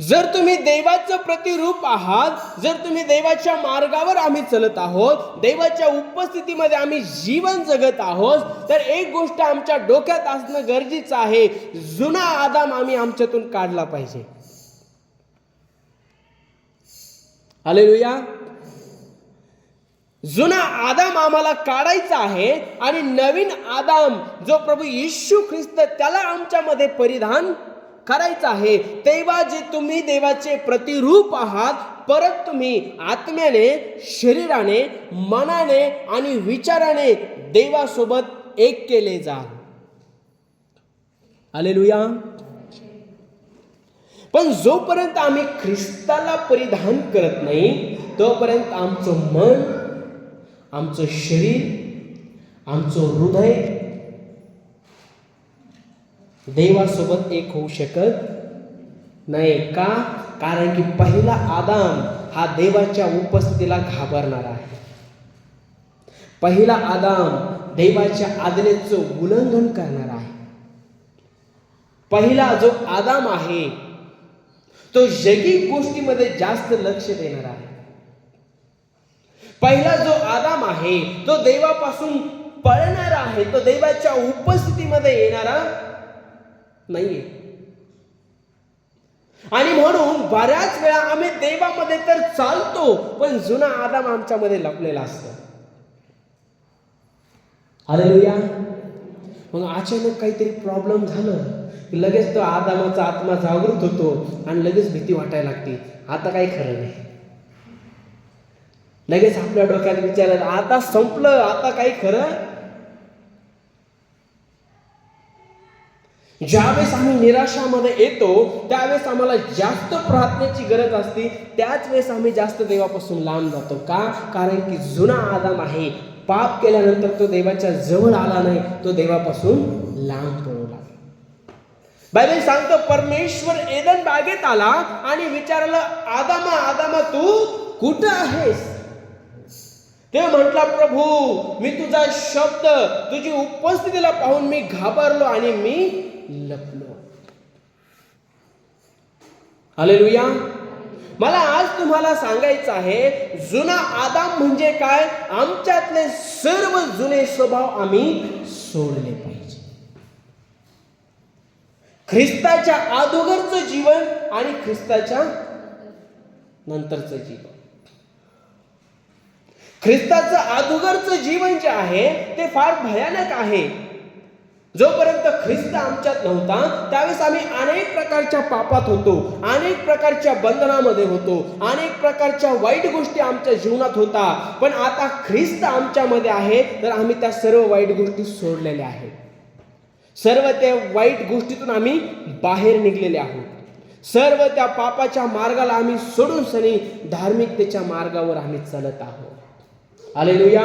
जर तुम्ही देवाचं प्रतिरूप आहात जर तुम्ही देवाच्या मार्गावर आम्ही चलत आहोत देवाच्या उपस्थितीमध्ये आम्ही जीवन जगत आहोत तर एक गोष्ट आमच्या डोक्यात असणं गरजेचं आहे. जुना आदाम आम्ही आमच्यातून काढला पाहिजे. हालेलुया जुना आदाम आम्हाला काढायचा आहे आणि नवीन आदाम जो प्रभू येशू ख्रिस्त त्याला आमच्यामध्ये परिधान करायचं आहे. तेव्हा जे तुम्ही देवाचे प्रतिरूप आहात परत तुम्ही आत्म्याने शरीराने मनाने आणि विचाराने देवासोबत एक केले जा आलेलुया पण जोपर्यंत आम्ही ख्रिस्ताला परिधान करत नाही तोपर्यंत आमचं मन आमचं शरीर आमचं हृदय देवासोबत एक होऊ शकत नाही. का? कारण की पहिला आदाम हा देवाच्या उपस्थितीला घाबरणारा आहे. पहिला आदाम देवाच्या आज्ञेचं उल्लंघन करणारा आहे. पहिला जो आदाम आहे तो जैविक गोष्टीमध्ये जास्त लक्ष देणार आहे. पहिला जो आदाम आहे तो देवापासून पळणारा आहे तो देवाच्या उपस्थितीमध्ये येणारा नाहीये. आणि म्हणून बऱ्याच वेळा आम्ही देवामध्ये तर चालतो पण जुना आदाम आमच्यामध्ये लपलेला असतो. या मग अचानक काहीतरी प्रॉब्लेम झालं की लगेच तो आदामाचा आत्मा जागृत होतो आणि लगेच भीती वाटायला लागते. आता काही खरं नाही. लगेच आपल्या डोक्यात विचारलं आता संपलं आता काही खरं ज्यावेळेस आम्ही निराशामध्ये येतो त्यावेळेस आम्हाला जास्त प्रार्थनेची गरज असते. त्याच वेळेस आम्ही जास्त देवापासून लांब जातो. का? कारण की जुना आदाम आहे. पाप केल्यानंतर तो देवाच्या जवळ आला नाही. तो देवापासून लांब पळू लागला बायबल सांगतो परमेश्वर एदन बागेत आला आणि विचारलं आदामा आदामा तू कुठं आहेस? ते म्हटला प्रभू मी तुझा शब्द तुझी उपस्थितीला पाहून मी घाबरलो आणि मी लपलो. हालेलुया. मला आज तुम्हाला सांगायचं आहे जुना आदाम म्हणजे काय? आमच्यातले सर्व जुने स्वभाव आम्ही सोडले पाहिजे. ख्रिस्ताच्या अगोदरचं जीवन आणि ख्रिस्ताच्या नंतरचं जीवन. ख्रिस्ताचं अगोदरचं जीवन जे आहे ते फार भयानक आहे. जोपर्यंत ख्रिस्त आमच्यात नव्हता त्यावेळेस आम्ही अनेक प्रकारच्या पापात होतो अनेक प्रकारच्या बंधनामध्ये होतो अनेक प्रकारच्या वाईट गोष्टी आमच्या जीवनात होता. पण आता ख्रिस्त आमच्यामध्ये आहे तर आम्ही त्या सर्व वाईट गोष्टी सोडलेल्या आहेत. सर्व त्या वाईट गोष्टीतून आम्ही बाहेर निघलेले आहोत. सर्व त्या पापाच्या मार्गाला आम्ही सोडून सनी धार्मिकतेच्या मार्गावर आम्ही चालत आहोत. आलेलुया